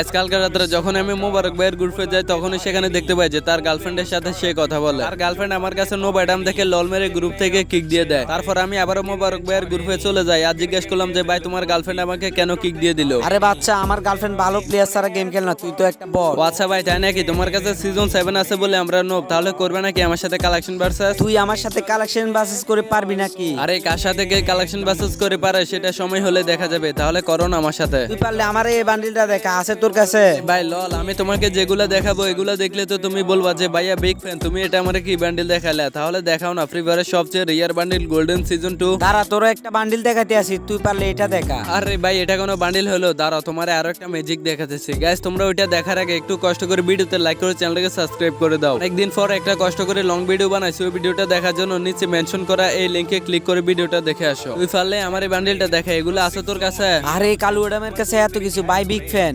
আজ কালকে রাত্রে যখন আমি মোবারক ভাইয়ের গ্রুপে যাই তখনই সেখানে দেখতে পাই যে তার গার্লফ্রেন্ডের সাথে সে কথা বলে। তার গার্লফ্রেন্ড আমার কাছে নো ব্যাডাম দেখে লল মেরে গ্রুপ থেকে কিক দিয়ে দেয়। তারপর আমি আবারও মোবারক ভাইয়ের গ্রুপে চলে যাই আর জিজ্ঞেস করলাম যে ভাই তোমার গার্লফ্রেন্ড আমাকে কেন কিক দিয়ে দিল? আরে বাচ্চা আমার গার্লফ্রেন্ড ভালো প্লেয়ার ছাড়া গেম খেল না তুই তো একটা বল। আচ্ছা ভাই তাই নাকি? তোমার কাছে সিজন সেভেন আছে বলে আমরা নোব তাহলে করবে নাকি আমার সাথে কালেকশন ভার্সাস তুই আমার সাথে কালেকশন বাসেস করে পারবি নাকি? আরে কার সাথে কে কালেকশন ভার্সাস করে পারে সেটা সময় হলে দেখা যাবে তাহলে করো না আমার সাথে। তুই পারলে আমার এই বান্ডিলটা দেখা আছে তোর কাছে? ভাই লল আমি তোমাকে যেগুলো দেখাবো এগুলো দেখলে তো তুমি বলবা যে ভাইয়া বিগ ফ্যান তুমি এটা আমার কি বান্ডিল দেখালে? তাহলে দেখাও না ফ্রি ফায়ারের সবচেয়ে rare bundle golden season two দাঁড়া তোর একটা বান্ডিল দেখাতে আসি তুই পারলে এটা দেখা। আরে ভাই এটা কোনো বান্ডিল হলো দাঁড়াও তোমার আরও একটা ম্যাজিক দেখাতেছি। গাইস তোমরা ওইটা দেখার আগে একটু কষ্ট করে ভিডিওতে লাইক করে চ্যানেলটাকে সাবস্ক্রাইব করে দাও। একদিন পর একটা কষ্ট করে লং ভিডিও বানাইছি ওই ভিডিওটা দেখার জন্য নিচে মেনশন করা এই লিংকে ক্লিক করে ভিডিওটা দেখে আসো। তুই পারলে আমার এই বান্ডিলটা দেখা এগুলো আছে তোর কাছে? আরে কালু এডামের কাছে এত কিছু বাই বিগ ফ্যান